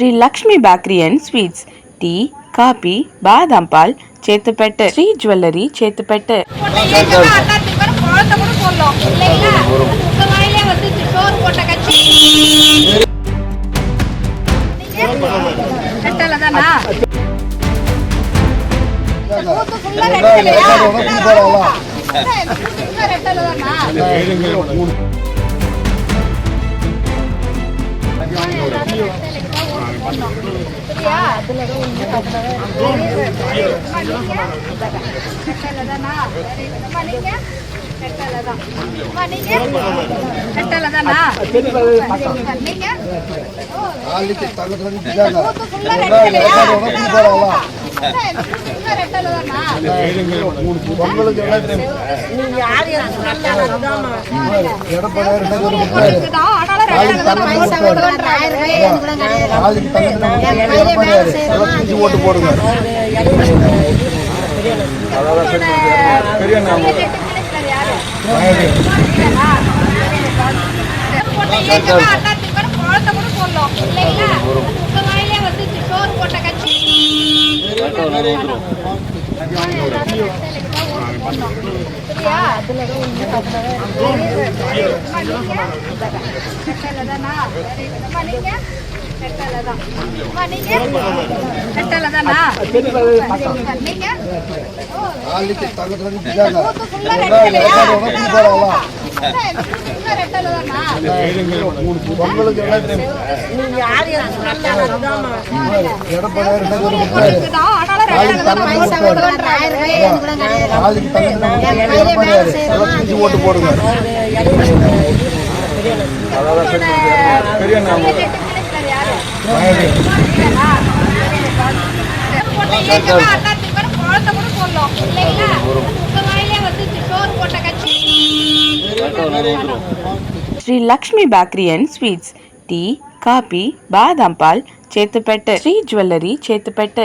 Sri Lakshmi bakery and sweets tea coffee బాదం Paul చేతుపెట్టు Shri jewellery చేతుపెట్టు போட்ட பொங்கலுக்கு எல்லாம் தெரியும். எடப்பாடி. நாளைக்கு ஓட்டு போடுங்க. போட்ட கட்சி பொங்கலுக்கு. எடப்பாடி. நாளைக்கு ஓட்டு போடுங்க. பெரிய Shri Lakshmi bakery and sweets. Tea coffee பாதாம் பால் சேத்துப்பேட்டு. ஸ்ரீ ஜுவல்லரி சேத்துப்பேட்டு.